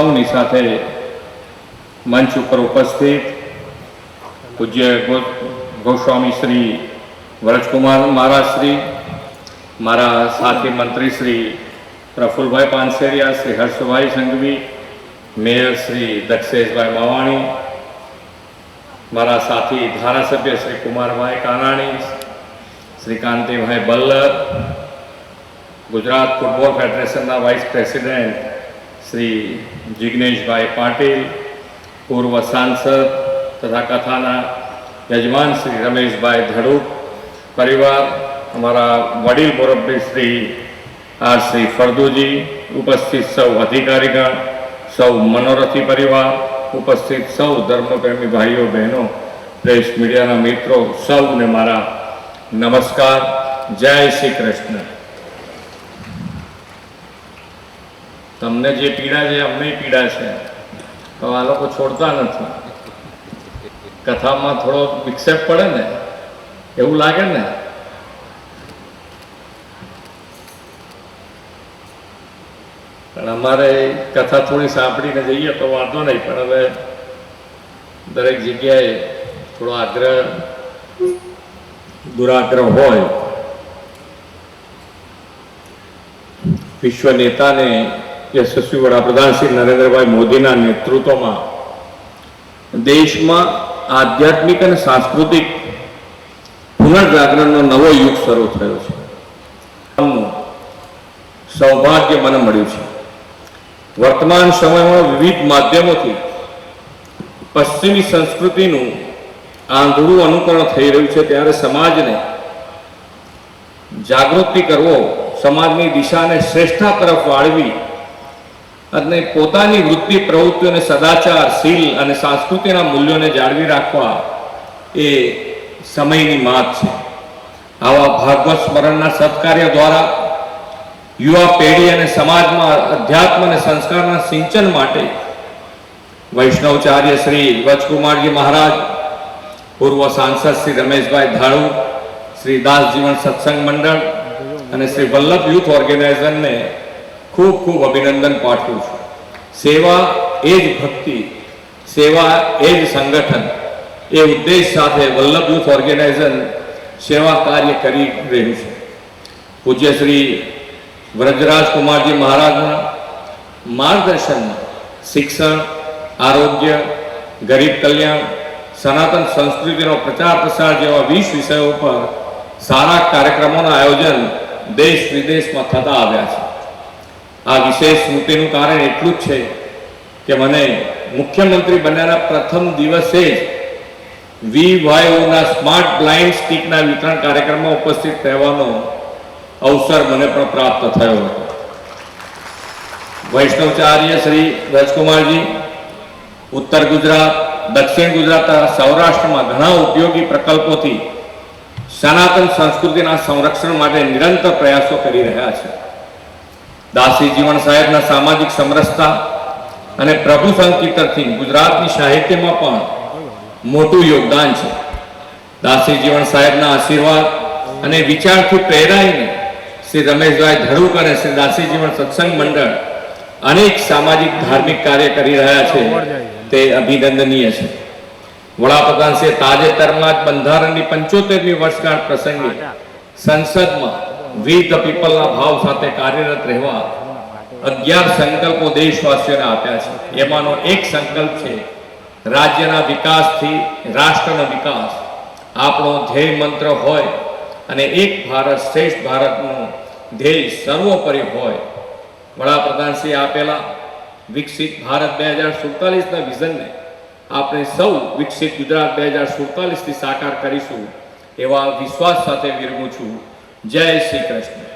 સૌની સાથે મંચ ઉપર ઉપસ્થિત પૂજ્ય ગો- ગોસ્વામી શ્રી વરજકુમાર મહારાજ શ્રી, મારા સાથી મંત્રી શ્રી પ્રફુલભાઈ પાનસેરિયા, શ્રી હર્ષભાઈ સંઘવી, મેયર શ્રી દક્ષેશભાઈ માવાણી, મારા સાથી ધારાસભ્ય શ્રી કુમારભાઈ કાનાણી, શ્રી કાંતિભાઈ બલ્લર ગુજરાત ફૂટબોલ ફેડરેશનના વાઇસ પ્રેસિડેન્ટ શ્રી જિગ્નેશભાઈ પાટીલ, પૂર્વ સાંસદ તથા કથાના યજમાન શ્રી રમેશભાઈ ધડુક, પરિવાર, અમારા વડીલ મુરબ્બી શ્રી આર શ્રી ફળદુજી, ઉપસ્થિત સૌ અધિકારીગણ, સૌ મનોરથી પરિવાર, ઉપસ્થિત સૌ ધર્મપ્રેમી ભાઈઓ, બહેનો, પ્રેસ મીડિયાના મિત્રો, સૌને મારા નમસ્કાર. જય શ્રી કૃષ્ણ. તમને જે પીડા છે, અમને પીડા છે. તો આ લોકો છોડતા નથી. કથામાં થોડો વિક્ષેપ પડે ને, એવું લાગે ને? પણ અમારે કથા થોડી સાંભળીને જઈએ તો વાંધો નહીં, પણ હવે દરેક જગ્યાએ થોડો આગ્રહ, દુરાગ્રહ હોય. વિશ્વ નેતાને યશસ્વી વડાપ્રધાન શ્રી નરેન્દ્રભાઈ મોદીના નેતૃત્વમાં દેશમાં આધ્યાત્મિક અને સાંસ્કૃતિક પુનર્જાગરણનો નવો યુગ શરૂ થયો છે. સૌભાગ્ય મને મળ્યું છે. વર્તમાન સમયમાં વિવિધ માધ્યમોથી પશ્ચિમી સંસ્કૃતિનું આંધળું અનુકરણ થઈ રહ્યું છે ત્યારે સમાજને જાગૃતિ કરવો, સમાજની દિશાને શ્રેષ્ઠતા તરફ વાળવી અને પોતાની વૃત્તિ પ્રવૃત્તિઓને સદાચાર, શીલ અને સંસ્કૃતિના મૂલ્યોને જાળવી રાખવા એ સમયની માત છે. આવા ભાગવત સ્મરણના સત્કાર્ય દ્વારા યુવા પેઢી અને સમાજમાં અધ્યાત્મ અને સંસ્કારના સિંચન માટે વૈષ્ણવચાર્ય શ્રી વચકુમારજી મહારાજ, પૂર્વ સાંસદ શ્રી રમેશભાઈ ધાળુ, શ્રી દાસ જીવન સત્સંગ મંડળ અને શ્રી વલ્લભ યુથ ઓર્ગેનાઇઝેશનને ખૂબ ખૂબ અભિનંદન પાઠવું છું સેવા એ જ ભક્તિ સેવા એ જ સંગઠન એ ઉદ્દેશ સાથે વલ્લભ યુથ ઓર્ગેનાઇઝેશન સેવા કાર્ય કરી રહ્યું છે પૂજ્ય શ્રી વ્રજરાજ કુમારજી મહારાજના માર્ગદર્શનમાં શિક્ષણ આરોગ્ય ગરીબ કલ્યાણ સનાતન સંસ્કૃતિનો પ્રચાર પ્રસાર જેવા વીસ વિષયો પર સારા કાર્યક્રમોનું આયોજન દેશ વિદેશમાં થતા આવ્યા છે આ વિશેષ સ્મૃતિનું કારણ એટલું જ છે કે મને મુખ્યમંત્રી બન્યાના પ્રથમ દિવસે જ વી વાયઓના સ્માર્ટ બ્લાઇન્ડ સ્ટીકના વિતરણ કાર્યક્રમમાં ઉપસ્થિત રહેવાનો અવસર મને પણ પ્રાપ્ત થયો હતો. વૈષ્ણવચાર્ય શ્રી રાજકુમારજી ઉત્તર ગુજરાત, દક્ષિણ ગુજરાત સૌરાષ્ટ્રમાં ઘણા ઉપયોગી પ્રકલ્પોથી સનાતન સંસ્કૃતિના સંરક્ષણ માટે નિરંતર પ્રયાસો કરી રહ્યા છે. દાસી જીવન સાહેબના સામાજિક સમરસતા અને પ્રભુ સંકીર્તનથી ગુજરાતની સાહિત્યમાં પણ મોટું યોગદાન છે. દાસી જીવન સાહેબના આશીર્વાદ અને વિચારથી પ્રેરાઈને શ્રી રમેશભાઈ ધડુક અને શ્રી દાસી જીવન સત્સંગ મંડળ અનેક સામાજિક ધાર્મિક કાર્ય કરી રહ્યા છે. તે અભિનંદનીય છે. વડાપ્રધાન શ્રી તાજેતરમાં જ બંધારણની પંચોતેરમી વર્ષગાંઠ પ્રસંગે સંસદમાં વી ધ પીપલના ભાવ સાથે કાર્યરત રહેવા અગિયાર સંકલ્પો દેશવાસીઓને આપ્યા છે. એમાંનો એક સંકલ્પ છે, રાજ્યના વિકાસથી રાષ્ટ્રનો વિકાસ. આપણો ધ્યેય મંત્ર હોય અને એક ભારત શ્રેષ્ઠ ભારતનો ધ્યેય સર્વોપરી હોય. વડાપ્રધાન શ્રી આપેલા વિકસિત ભારત બે હજાર સુડતાલીસના વિઝનને આપણે સૌ વિકસિત ગુજરાત બે હજાર સુડતાલીસથી સાકાર કરીશું એવા વિશ્વાસ સાથે વિરમું છું. જય શ્રી કૃષ્ણ.